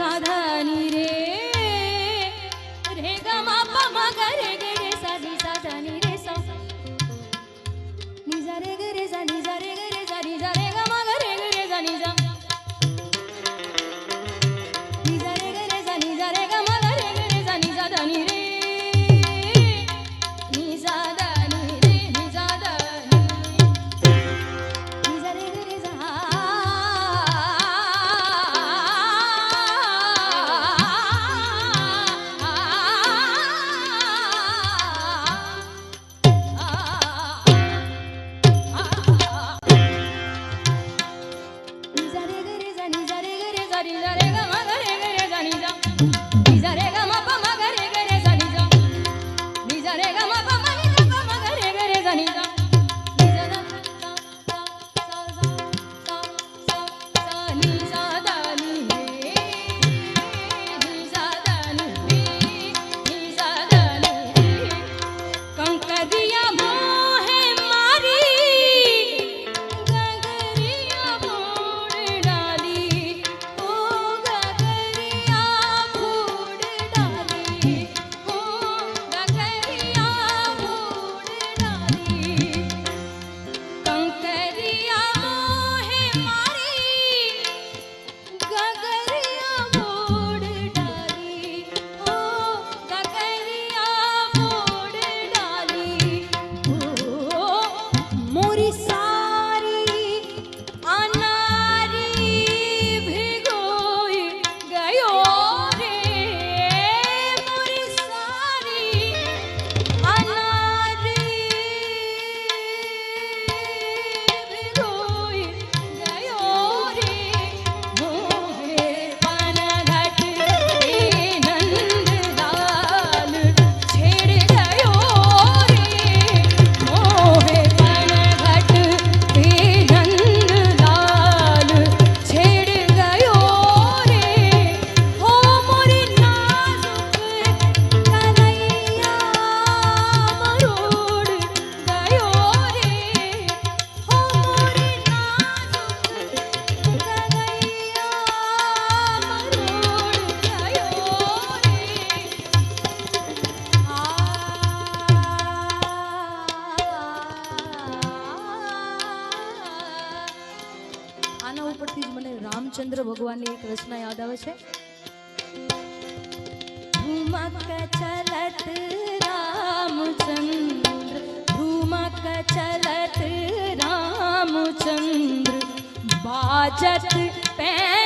সারা Darin, darin, darin. हाजत पे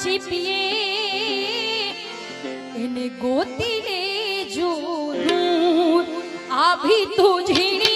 છીપીએ એને ગોતીને જોરું આવી તો ઝીણી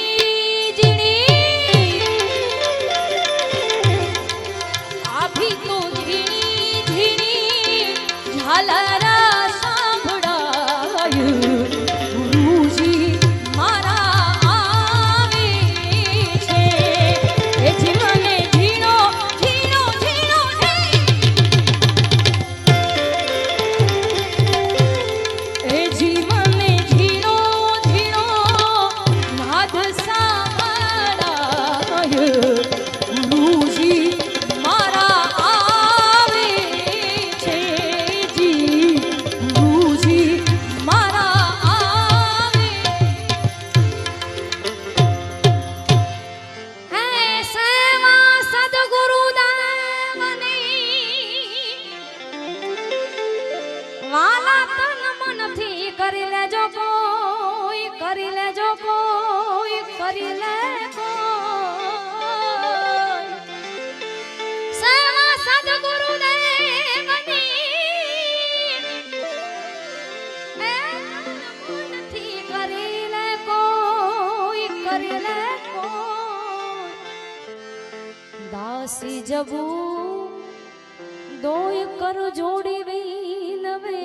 વાસી જવું. દોય કર જોડી વિનવે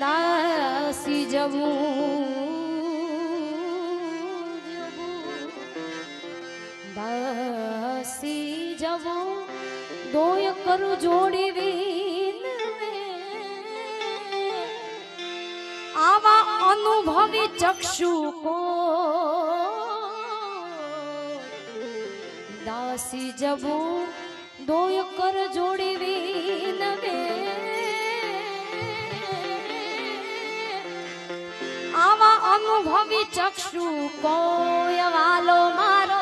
દાસી જવું. દાસી જવું. દોય કર જોડી વિનવે આવા અનુભવી ચક્ષુ કો વસી જવું દોય કર જોડીવી નવે આવા અનુભવી ચક્ષુ કોય વાલો મારો